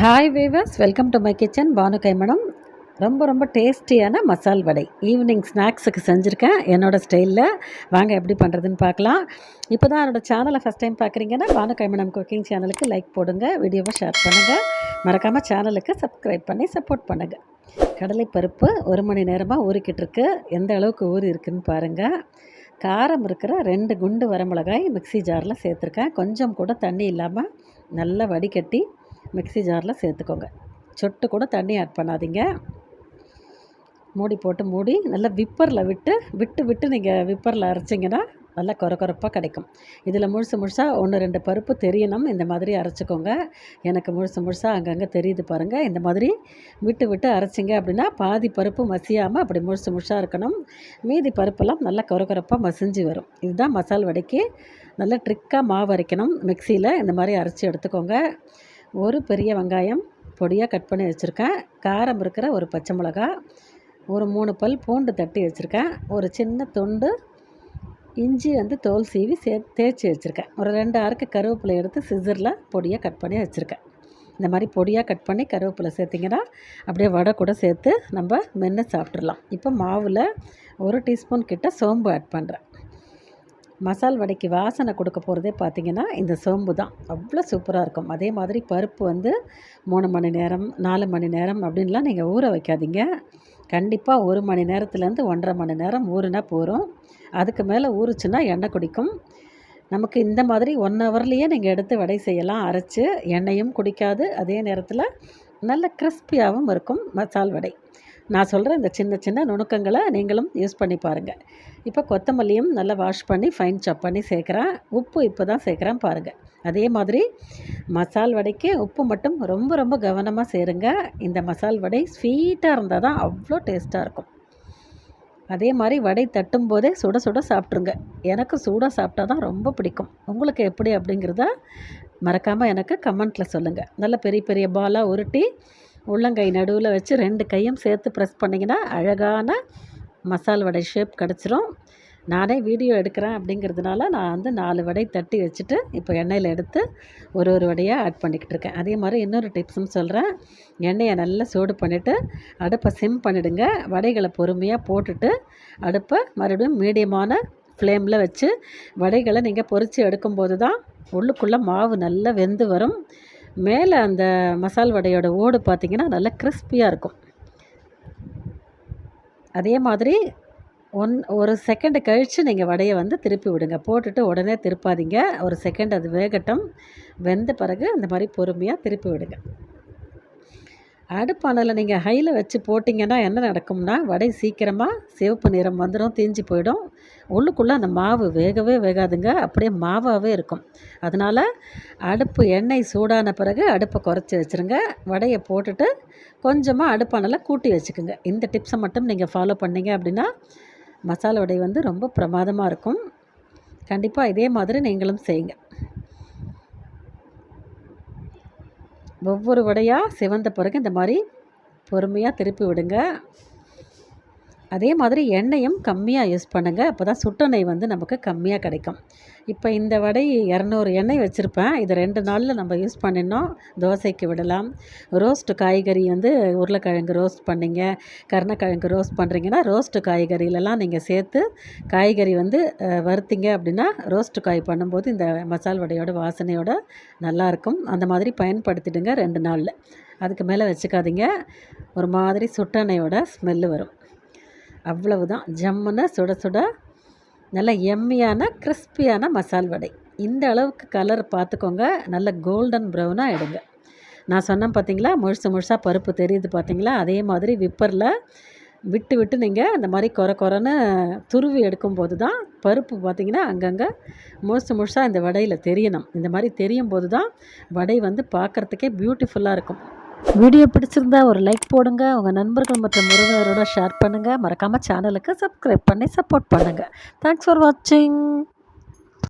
Hi viewers welcome to my kitchen Banu கைமணம் ரொம்ப ரொம்ப டேஸ்டியான மசால் வடை. ஈவினிங் ஸ்நாக்ஸுக்கு செஞ்சுருக்கேன். என்னோடய ஸ்டைலில் வாங்க எப்படி பண்ணுறதுன்னு பார்க்கலாம். இப்போ தான் என்னோடய சேனலை ஃபஸ்ட் டைம் பார்க்குறீங்கன்னா பானு கைமணம் குக்கிங் சேனலுக்கு லைக் போடுங்க வீடியோவை ஷேர் பண்ணுங்கள் மறக்காமல் சேனலுக்கு சப்ஸ்கிரைப் பண்ணி சப்போர்ட் பண்ணுங்கள் கடலைப்பருப்பு ஒரு மணி நேரமாக ஊறிக்கிட்டு இருக்கு. எந்த அளவுக்கு ஊறி இருக்குன்னு பாருங்கள் காரம் இருக்கிற ரெண்டு குண்டு வரமிளகாய் மிக்ஸி ஜாரில் சேர்த்துருக்கேன். கொஞ்சம் கூட தண்ணி இல்லாமல் நல்லா வடிகட்டி மிக்ஸி ஜாரில் சேர்த்துக்கோங்க. சொட்டு கூட தண்ணி ஆட் பண்ணாதீங்க. மூடி போட்டு மூடி நல்லா விப்பரில் விட்டு விட்டு விட்டு நீங்கள் விப்பரில் அரைச்சிங்கன்னா நல்லா கொர கொரப்பாக கிடைக்கும். இதில் முழுசு முழுசாக ஒன்று ரெண்டு பருப்பு தெரியணும். இந்த மாதிரி அரைச்சிக்கோங்க. எனக்கு முழுசு முழுசாக அங்கங்கே தெரியுது பாருங்கள் இந்த மாதிரி விட்டு விட்டு அரைச்சிங்க அப்படின்னா பாதி பருப்பு மசியாமல் அப்படி முழுசு முழுசாக இருக்கணும். மீதி பருப்பெல்லாம் நல்லா கொர கொரப்பாக மசிஞ்சு வரும். இதுதான் மசால் வடைக்கு. நல்லா ட்ரிக்காக மாவு அரைக்கணும். மிக்சியில் இந்த மாதிரி அரைச்சி எடுத்துக்கோங்க. ஒரு பெரிய வெங்காயம் பொடியாக கட் பண்ணி வச்சுருக்கேன். காரம் இருக்கிற ஒரு பச்சை மிளகா ஒரு மூணு பல் பூண்டு தட்டி வச்சுருக்கேன். ஒரு சின்ன தொண்டு இஞ்சி வந்து தோல் சீவி சே தேய்ச்சி வச்சுருக்கேன். ஒரு ரெண்டு அரைக்கு கருவேப்பிலை எடுத்து சிசரில் பொடியாக கட் பண்ணி வச்சுருக்கேன். இந்த மாதிரி பொடியாக கட் பண்ணி கருவேப்பிலை சேர்த்திங்கன்னா அப்படியே வடை கூட சேர்த்து நம்ம மென்று சாப்பிட்றலாம் இப்போ மாவில் ஒரு டீஸ்பூன் கிட்ட சோம்பு ஆட் பண்ணுறேன் மசால் வடைக்கு வாசனை கொடுக்க போகிறதே பார்த்திங்கன்னா இந்த சோம்பு தான். அவ்வளோ சூப்பராக இருக்கும். அதே மாதிரி பருப்பு வந்து மூணு மணி நேரம் நாலு மணி நேரம் அப்படின்லாம் நீங்கள் ஊற வைக்காதீங்க. கண்டிப்பாக ஒரு மணி நேரத்துலேருந்து ஒன்றரை மணி நேரம் ஊறுனா போகிறோம் அதுக்கு மேலே ஊறுச்சுன்னா எண்ணெய் குடிக்கும். நமக்கு இந்த மாதிரி ஒன் ஹவர்லேயே நீங்கள் எடுத்து வடை செய்யலாம். அரைச்சி எண்ணெயும் குடிக்காது. அதே நேரத்தில் நல்ல கிறிஸ்பியாகவும் இருக்கும் மசால் வடை. நான் சொல்கிற இந்த சின்ன சின்ன நுணுக்கங்களை நீங்களும் யூஸ் பண்ணி பாருங்கள் இப்போ கொத்தமல்லியும் நல்லா வாஷ் பண்ணி ஃபைன் சாப் பண்ணி சேர்க்குறேன். உப்பு இப்போ தான் சேர்க்குறேன் பாருங்கள் அதே மாதிரி மசால் வடைக்கு உப்பு மட்டும் ரொம்ப ரொம்ப கவனமாக சேருங்க. இந்த மசால் வடை ஸ்வீட்டாக இருந்தால் தான் அவ்வளோ டேஸ்ட்டாக இருக்கும். அதே மாதிரி வடை தட்டும் போதே சுட சுட சாப்பிட்ருங்க எனக்கு சூடாக சாப்பிட்டா தான் ரொம்ப பிடிக்கும். உங்களுக்கு எப்படி அப்படிங்கிறத மறக்காமல் எனக்கு கமெண்ட்டில் சொல்லுங்கள் நல்ல பெரிய பெரிய பாலாக உருட்டி உள்ளங்கை நடுவில் வச்சு ரெண்டு கையும் சேர்த்து ப்ரெஸ் பண்ணிங்கன்னா அழகான மசால் வடை ஷேப் கிடச்சிரும். நானே வீடியோ எடுக்கிறேன் அப்படிங்கிறதுனால நான் வந்து நாலு வடை தட்டி வச்சுட்டு இப்போ எண்ணெயில் எடுத்து ஒரு ஒரு வடையாக ஆட் பண்ணிக்கிட்டு இருக்கேன். அதே மாதிரி இன்னொரு டிப்ஸும் சொல்கிறேன் எண்ணெயை நல்லா சூடு பண்ணிவிட்டு அடுப்பை சிம் பண்ணிவிடுங்க வடைகளை பொறுமையாக போட்டுட்டு அடுப்பை மறுபடியும் மீடியமான ஃப்ளேமில் வச்சு வடைகளை நீங்கள் பொறிச்சு எடுக்கும்போது தான் உள்ளுக்குள்ளே மாவு நல்லா வெந்து வரும். மேலே அந்த மசால் வடையோட ஓடு பார்த்திங்கன்னா நல்லா கிறிஸ்பியாக இருக்கும். அதே மாதிரி ஒன் ஒரு செகண்டு கழித்து நீங்கள் வடையை வந்து திருப்பி விடுங்க. போட்டுட்டு உடனே திருப்பாதீங்க. ஒரு செகண்ட் அது வேகட்டும். வெந்த பிறகு அந்த மாதிரி பொறுமையாக திருப்பி விடுங்க. அடுப்பானதில் நீங்கள் ஹையில் வச்சு போட்டிங்கன்னா என்ன நடக்கும்னா வடை சீக்கிரமாக சிவப்பு நிறம் வந்துடும் தீஞ்சு போயிடும். உள்ளுக்குள்ளே அந்த மாவு வேகவே வேகாதுங்க. அப்படியே மாவாகவே இருக்கும். அதனால் அடுப்பு எண்ணெய் சூடான பிறகு அடுப்பை குறைச்சி வச்சுருங்க. வடையை போட்டுட்டு கொஞ்சமாக அடுப்பானல கூட்டி வச்சுக்கோங்க. இந்த டிப்ஸை மட்டும் நீங்கள் ஃபாலோ பண்ணிங்க அப்படின்னா மசாலா வடை வந்து ரொம்ப பிரமாதமாக இருக்கும். கண்டிப்பாக இதே மாதிரி நீங்களும் செய்யுங்க. ஒவ்வொரு வடையாக சிவந்த பிறகு இந்த மாதிரி பொறுமையாக திருப்பி விடுங்க. அதே மாதிரி எண்ணெயும் கம்மியாக யூஸ் பண்ணுங்கள் அப்போ தான் சுட்டெண்ணெய் வந்து நமக்கு கம்மியாக கிடைக்கும். இப்போ இந்த வடை இரநூறு எண்ணெய் வச்சுருப்பேன். இது ரெண்டு நாளில் நம்ம யூஸ் பண்ணினோம் தோசைக்கு விடலாம். ரோஸ்ட்டு காய்கறி வந்து உருளைக்கிழங்கு ரோஸ்ட் பண்ணிங்க. கருணக்கிழங்கு ரோஸ்ட் பண்ணுறீங்கன்னா ரோஸ்ட்டு காய்கறியிலலாம் நீங்கள் சேர்த்து காய்கறி வந்து வறுத்திங்க அப்படின்னா ரோஸ்ட்டு காய் பண்ணும்போது இந்த மசால் வடையோட வாசனையோட நல்லாயிருக்கும் அந்த மாதிரி பயன்படுத்திடுங்க ரெண்டு நாளில். அதுக்கு மேலே வச்சுக்காதீங்க. ஒரு மாதிரி சுட்டெண்ணையோட ஸ்மெல்லு வரும். அவ்வளவு தான் ஜம்முன்னு சுட சுட நல்ல எம்மியான கிறிஸ்பியான மசால் வடை. இந்த அளவுக்கு கலர் பார்த்துக்கோங்க நல்ல கோல்டன் ப்ரௌனாக எடுங்க. நான் சொன்னேன் பார்த்தீங்களா முழுசு முழுசாக பருப்பு தெரியுது பார்த்தீங்களா அதே மாதிரி விப்பரில் விட்டு விட்டு நீங்கள் அந்த மாதிரி குறை குறைன்னு துருவி எடுக்கும்போது தான் பருப்பு பார்த்திங்கன்னா அங்கங்கே முழுசு முழுசாக இந்த வடையில் தெரியணும். இந்த மாதிரி தெரியும் போது தான் வடை வந்து பார்க்குறதுக்கே பியூட்டிஃபுல்லாக இருக்கும். வீடியோ பிடிச்சிருந்தா ஒரு லைக் போடுங்க. உங்கள் நண்பர்கள் மற்றும் உறவினரோட ஷேர் பண்ணுங்கள் மறக்காமல் சேனலுக்கு சப்ஸ்கிரைப் பண்ணி சப்போர்ட் பண்ணுங்கள் தேங்க்ஸ் ஃபார் வாட்சிங்